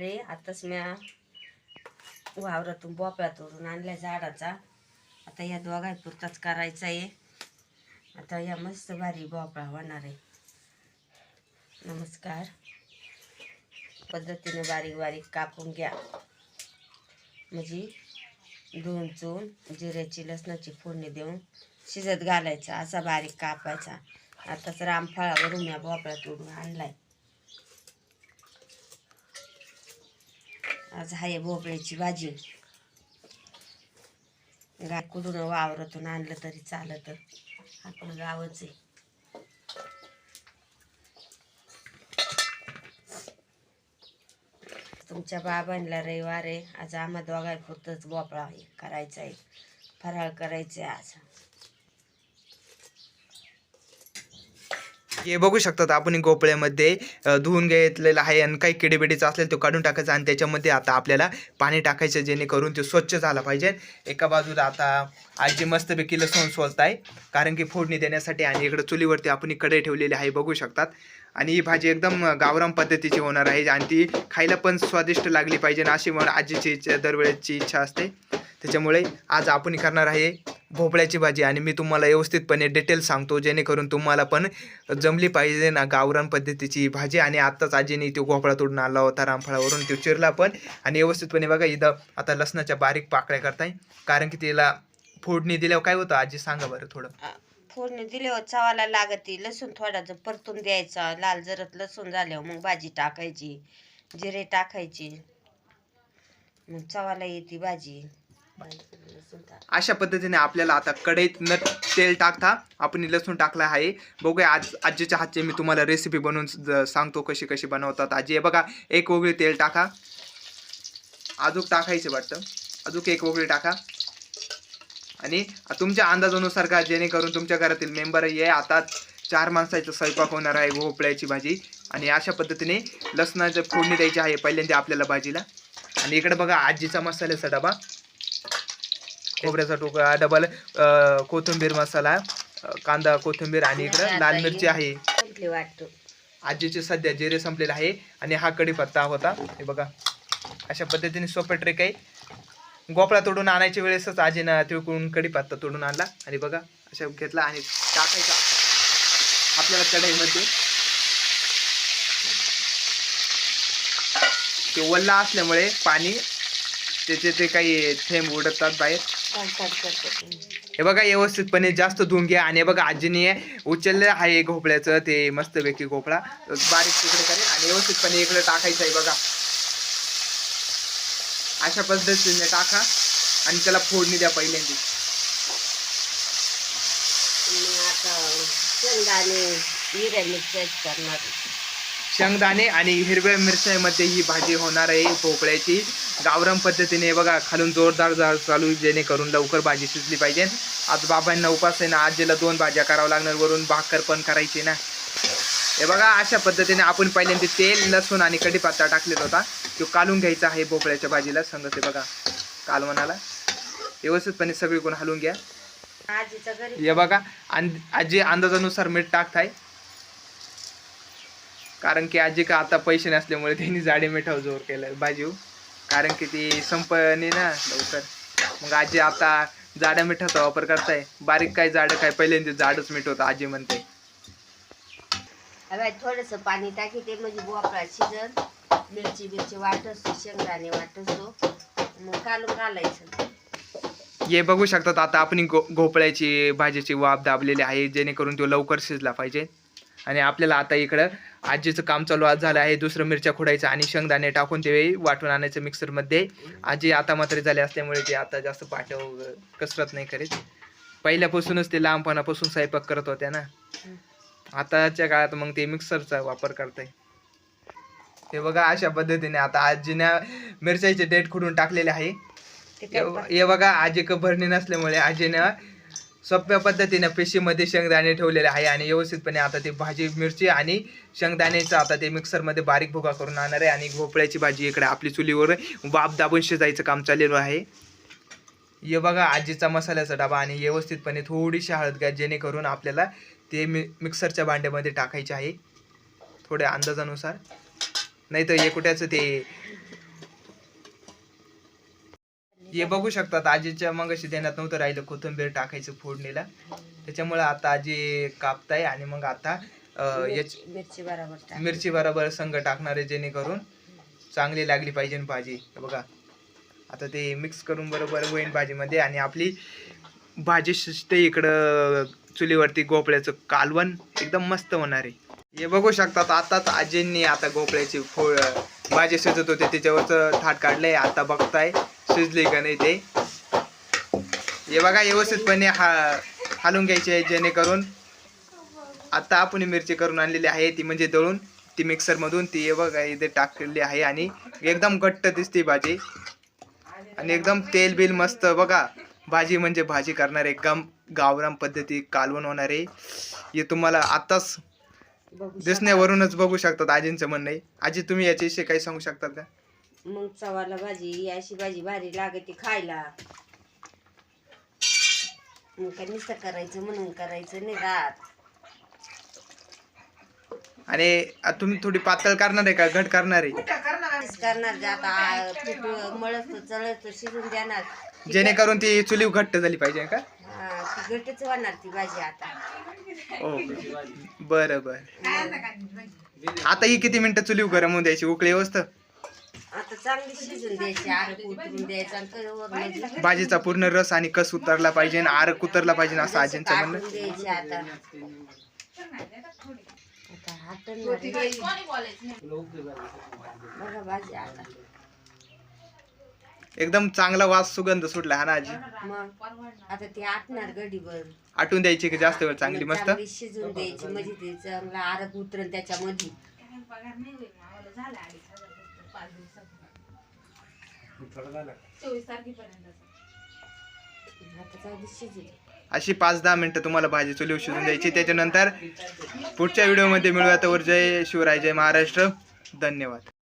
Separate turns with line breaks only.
रे आताच म्या वावरातून बोपळ्यातून तोडून आणलाय झाडाचा. आता या दोघाय पुरताच करायचा आहे आता या मस्त भारी भोपळा होणार आहे. नमस्कार. पद्धतीने बारीक बारीक कापून घ्या. म्हणजे धुवून चून जिऱ्याची लसणाची फोडणी देऊन शिजत घालायचा असा बारीक कापायचा. आताच रामफळावरून या भोपळा तोडून आणलाय. आज आहे भोपळ्याची भाजी. गाय कुठून वावरातून आणलं तरी चालत. आपण गावच आहे. तुमच्या बाबांना रविवार आहे. आज आम्हा दोघांपुरतच भोपळा आहे करायचा आहे. फराळ करायचं आहे आज.
हे बघू शकतात आपण गोपळ्यामध्ये धुवून घेतलेलं आहे आणि काही किडीबिडीचं असेल तो काढून टाकायचा आणि त्याच्यामध्ये आता आपल्याला पाणी टाकायचं जेणेकरून ते स्वच्छ झालं पाहिजे. एका बाजूला आता आजी मस्तपैकी लसूण सोलत आहे कारण की फोडणी देण्यासाठी आणि इकडं चुलीवरती आपण कडे कढई ठेवलेली आहे बघू शकतात. आणि ही भाजी एकदम गावराम पद्धतीची होणार आहे आणि ती खायला पण स्वादिष्ट लागली पाहिजे ना अशी म्हणून आजीची इच्छा दरवेळेची इच्छा असते. त्याच्यामुळे आज आपण करणार आहे भोपळ्याची भाजी आणि मी तुम्हाला व्यवस्थितपणे डिटेल सांगतो जेणेकरून तुम्हाला पण जमली पाहिजे ना गावरान पद्धतीची भाजी. आणि आत्ताच आजीने तो भोपळा तोडून आला होता रामफळावरून तो चिरला पण. आणि व्यवस्थितपणे बघा इथं आता लसणाच्या बारीक पाकळ्या करताय. कारण की तिला फोडणी दिल्यावर काय होतं? आजी सांगा बरं थोडं.
आ, फोडणी दिल्यावर चवाला लागते लसूण थोडासा परतून द्यायचा लाल जरत लसूण झाल्यावर मग भाजी टाकायची जिरे टाकायची. मग चवाला येते भाजी.
अशा पद्धतीने आपल्याला आता कढईत न तेल टाकता आपण लसूण टाकला आहे. बघूया आज आजीच्या हातची मी तुम्हाला रेसिपी बनवून ज- सांगतो कशी कशी बनवतात आजी. हे बघा एक वगळी तेल टाका. अजूक टाकायचं वाटतं. अजूक एक वगळी टाका. आणि तुमच्या अंदाजानुसार का जेणेकरून तुमच्या घरातील मेंबर हे आता चार माणसाचा स्वयंपाक होणार आहे भोपळ्याची भाजी. आणि अशा पद्धतीने लसणाचं फोडणी द्यायची आहे पहिल्यांदा आपल्याला भाजीला. आणि इकडे बघा आजीचा मसाल्याचा डबा. खोबऱ्याचा तुकडा डबल कोथिंबीर मसाला कांदा कोथिंबीर आणि इकडं लाल मिरची आहे. आजीचे सध्या जिरे संपलेले आहे आणि हा कढीपत्ता होता. हे बघा अशा पद्धतीने सोपं ट्रेक आहे. गोपळा तोडून आणायच्या वेळेसच आजीनं तिळकून कढीपत्ता तोडून आणला. आणि बघा अशा घेतला आणि टाकायचा आपल्याला कढईमध्ये. ते वल्ला असल्यामुळे पाणी त्याचे ते काही थेंब उडतात बाहेर. हे बघा व्यवस्थितपणे जास्त धुवून घ्या. आणि बघा आजीने उचललं आहे घोपळ्याचं ते मस्तपैकी घोपळा बारीक तुकडे करेल आणि व्यवस्थितपणे इकडे टाकायचं आहे बघा. अशा पद्धतीने टाका आणि त्याला फोडणी द्या पहिल्यांदा.
मी आता शेंगदाणे हिऱ्या मिरच्याच करणार.
शेंगदाणे आणि हिरव्या मिरच्यामध्ये ही भाजी होणार आहे भोपळ्याची. गावरान पद्धतीने बघा खालून जोरदार चालू जेणेकरून लवकर भाजी शिजली पाहिजे. आज बाबांना उपास आहे ना आजीला दोन भाज्या करावं लागणार वरून भाकर पण करायची ना. हे बघा अशा पद्धतीने आपण पहिल्यांदा तेल लसूण आणि कढीपत्ता टाकलेला होता. तो कालून घ्यायचा आहे भोपळ्याच्या भाजीला. सांगत आहे बघा कालवणाला व्यवस्थितपणे सगळीकडून हलवून घ्या. हे बघा आजी अंदाजानुसार मीठ टाकताय. कारण की आजी का आता पैसे नसल्यामुळे त्यांनी जाडे मिठावर जोर केलाय भाजीव. कारण की ती संपणी ना लवकर. मग आजी आता जाड्या मिठाचा वापर करताय. बारीक काय जाडं काय पहिल्यांदा जाडच मीठ होतं आजी म्हणते.
थोडंसं पाणी टाकी ते म्हणजे मिरची मिरची वाटच शेंगदाणे वाटतो मग कालून घालायचं.
हे बघू शकतात आता आपण गो भोपळ्याची भाजीची वाफ दाबलेली आहे जेणेकरून तो लवकर शिजला पाहिजे. आणि आपल्याला आता इकडं आजीचं काम चालू आज झालं आहे दुसरं मिरच्या खोडायचं आणि शेंगदाणे टाकून ते वाटून आणायचं मिक्सरमध्ये आजी आता मात्र झाले असल्यामुळे ते आता जास्त पाठव कसरत नाही करीत. पहिल्यापासूनच ते लहानपणापासून स्वयंपाक करत होत्या ना. आताच्या काळात मग ते मिक्सरचा वापर करताय. हे बघा अशा पद्धतीने आता आजीने मिरच्याचे डेट खोडून टाकलेले आहे. हे बघा आजी भरणी नसल्यामुळे आजीनं सोप्या पद्धतीने पेशीमध्ये शेंगदाणे ठेवलेले आहे आणि व्यवस्थितपणे आता ते भाजी मिरची आणि शेंगदाण्याचं आता ते मिक्सरमध्ये बारीक भुगा करून आणणार आहे आणि भोपळ्याची भाजी इकडे आपली चुलीवर वाफ दाबून शिजायचं काम चाललेलं आहे. हे बघा आजीचा मसाल्याचा डबा आणि व्यवस्थितपणे थोडीशी हळद घ्या जेणेकरून आपल्याला ते मि मिक्सरच्या भांड्यामध्ये टाकायचे आहे. थोड्या अंदाजानुसार. नाही तर एकुट्याचं ते? हे बघू शकतात आजीच्या मग अशी देण्यात नव्हतं राहिलं कोथिंबीर टाकायचं फोडणीला. त्याच्यामुळे आता आजी कापताय आणि मग आता
मिरची बरोबर.
मिरची बरोबर संग टाकणार आहे जेणेकरून चांगली लागली पाहिजे भाजी. बघा. आता ते मिक्स करून बरोबर होईन भाजीमध्ये आणि आपली भाजी शिजते इकडं चुलीवरती गोपळ्याचं कालवण. एकदम मस्त होणार आहे. हे बघू शकतात आताच आजींनी आता गोपळ्याची फो भाजी शिजत होते त्याच्यावरचं थाट काढलंय. आता बघताय शिजली का नाही ते. हे बघा व्यवस्थितपणे हा हालून घ्यायची आहे जेणेकरून आता आपण मिरची करून आणलेली आहे ती म्हणजे दळून ती मिक्सरमधून ती हे बघा इथे टाकलेली आहे आणि एकदम घट्ट दिसते भाजी. आणि एकदम तेल बिल मस्त बघा भाजी म्हणजे भाजी करणार एकदम गावराम पद्धती कालवण होणार. आहे हे तुम्हाला आताच दिसण्यावरूनच बघू शकतात आजींचं म्हणणं आहे. आजी तुम्ही याच्याविषयी काही सांगू शकतात का?
शकता. मग चवाला भाजी ही अशी भाजी भारी लागते खायला. मग काय नुसतं करायचं म्हणून करायचं नाही राहत.
आणि आ, तुम्ही थोडी पातळ करणार आहे का? घट करणार आहे?
तेच करणार जे आता. पीठ मळत चळत शिजून देणार.
जेणेकरून ती चुली घट्ट झाली पाहिजे का?
हा, ती घटच होणार ती भाजी आता.
ओ बरं बरं. आता ही किती मिनिटं चुली गरम होऊन द्यायची? उकळी व्यवस्था
आता चांगली शिजून द्यायची आरक उतरून द्यायचं आणि काय वर म्हणजे
भाजीचा पूर्ण रस आणि कस उतरला पाहिजे आणि आरक उतरला पाहिजे असं आजींचं म्हणणं?
काढून द्यायची आता. आता हाटण बघा भाजी आता.
एकदम चांगला वास सुगंध सुटला हा ना आजी.
मग आता ती आटणार गडीवर.
आटून द्यायची की जास्त वेळ चांगली मस्त?
चांगली शिजून द्यायची म्हणजे ते चांगला आरक उतरण त्याच्यामध्ये. आता जाऊ दे शिजू दे.
अशी पाच दहा मिनिटं तुम्हाला भाजी चुलीवर शिजून द्यायची. त्याच्यानंतर पुढच्या व्हिडिओमध्ये मिळूया तर जय शिवराय जय महाराष्ट्र. धन्यवाद.